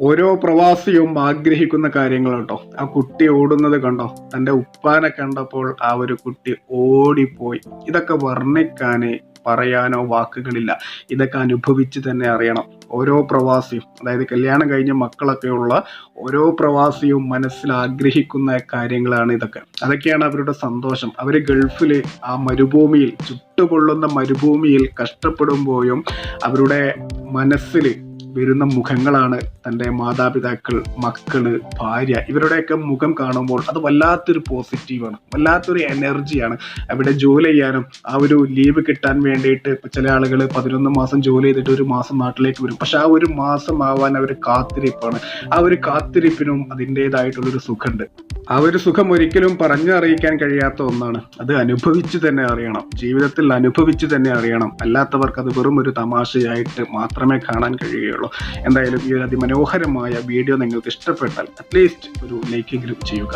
ഓരോ പ്രവാസിയും ആഗ്രഹിക്കുന്ന കാര്യങ്ങൾ കേട്ടോ. ആ കുട്ടി ഓടുന്നത് കണ്ടോ? തന്റെ ഉപ്പാനെ കണ്ടപ്പോൾ ആ ഒരു കുട്ടി ഓടിപ്പോയി. ഇതൊക്കെ വർണിക്കാനേ പറയാനോ വാക്കുകളില്ല. ഇതൊക്കെ അനുഭവിച്ച് തന്നെ അറിയണം. ഓരോ പ്രവാസിയും അതായത് കല്യാണം കഴിഞ്ഞ മക്കളൊക്കെയുള്ള ഓരോ പ്രവാസിയും മനസ്സിൽ ആഗ്രഹിക്കുന്ന കാര്യങ്ങളാണ് ഇതൊക്കെ. അതൊക്കെയാണ് അവരുടെ സന്തോഷം. അവർ ഗൾഫിൽ ആ മരുഭൂമിയിൽ ചുട്ടുപൊള്ളുന്ന മരുഭൂമിയിൽ കഷ്ടപ്പെടുമ്പോഴും അവരുടെ മനസ്സിൽ വരുന്ന മുഖങ്ങളാണ് തന്റെ മാതാപിതാക്കൾ മക്കൾ ഭാര്യ ഇവരുടെയൊക്കെ മുഖം കാണുമ്പോൾ അത് വല്ലാത്തൊരു പോസിറ്റീവാണ് വല്ലാത്തൊരു എനർജിയാണ്. അവിടെ ജോലി ചെയ്യാനും ആ ഒരു ലീവ് കിട്ടാൻ വേണ്ടിയിട്ട് ഇപ്പം ചില ആളുകൾ പതിനൊന്ന് മാസം ജോലി ചെയ്തിട്ട് ഒരു മാസം നാട്ടിലേക്ക് വരും. പക്ഷെ ആ ഒരു മാസം ആവാൻ അവർ കാത്തിരിപ്പാണ്. ആ ഒരു കാത്തിരിപ്പിനും അതിന്റെതായിട്ടുള്ളൊരു സുഖമുണ്ട്. ആ ഒരു സുഖം ഒരിക്കലും പറഞ്ഞറിയിക്കാൻ കഴിയാത്ത ഒന്നാണ്. അത് അനുഭവിച്ച് തന്നെ അറിയണം. ജീവിതത്തിൽ അനുഭവിച്ച് തന്നെ അറിയണം. അല്ലാത്തവർക്ക് അത് വെറും ഒരു തമാശയായിട്ട് മാത്രമേ കാണാൻ കഴിയുകയുള്ളൂ. എന്തായാലും ഈ ഒരു അതിമനോഹരമായ വീഡിയോ നിങ്ങൾക്ക് ഇഷ്ടപ്പെട്ടാൽ അറ്റ്ലീസ്റ്റ് ഒരു ലൈക്കെങ്കിലും ചെയ്യുക.